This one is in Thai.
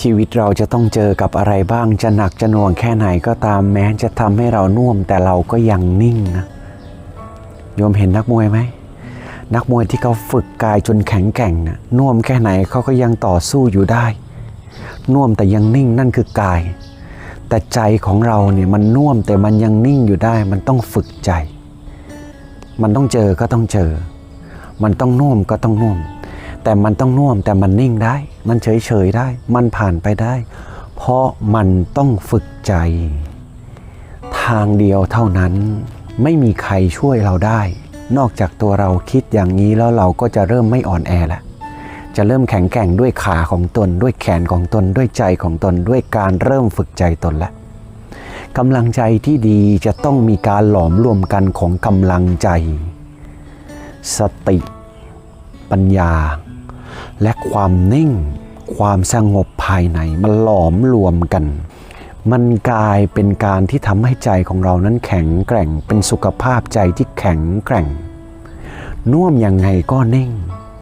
ชีวิตเราจะต้องเจอกับอะไรบ้างจะหนักจะหน่วงแค่ไหนก็ตามแม้จะทำให้เราน่วมแต่เราก็ยังนิ่งนะโยมเห็นนักมวยไหมนักมวยที่เขาฝึกกายจนแข็งแกร่งนะน่วมแค่ไหนเขาก็ยังต่อสู้อยู่ได้ น่วมแต่ยังนิ่งนั่นคือกาย แต่ใจของเราเนี่ยมันน่วมแต่มันยังนิ่งอยู่ได้ มันต้องฝึกใจ มันต้องเจอก็ต้องเจอ มันต้องน่วมก็ต้องน่วม แต่มันต้องน่วมแต่มันนิ่งได้ มันเฉยๆได้ มันผ่านไปได้ เพราะมันต้องฝึกใจ ทางเดียวเท่านั้น ไม่มีใครช่วยเราได้ นอกจากตัวเราคิดอย่างนี้แล้วเราก็จะเริ่มไม่อ่อนแอแล้วจะเริ่มแข็งแกร่งด้วยขาของตน ด้วยแขนของตนด้วยใจของตนด้วยการเริ่มฝึกใจตนแล้วกำลังใจที่ดีจะต้องมีการหลอมรวมกันของกำลังใจ สติ ปัญญา และความนิ่ง ความสงบภายในมันหลอมรวมกัน มันกลายเป็นการที่ทำให้ใจของเรานั้นแข็งแกร่ง เป็นสุขภาพใจที่แข็งแกร่ง น่วมยังไงก็นิ่ง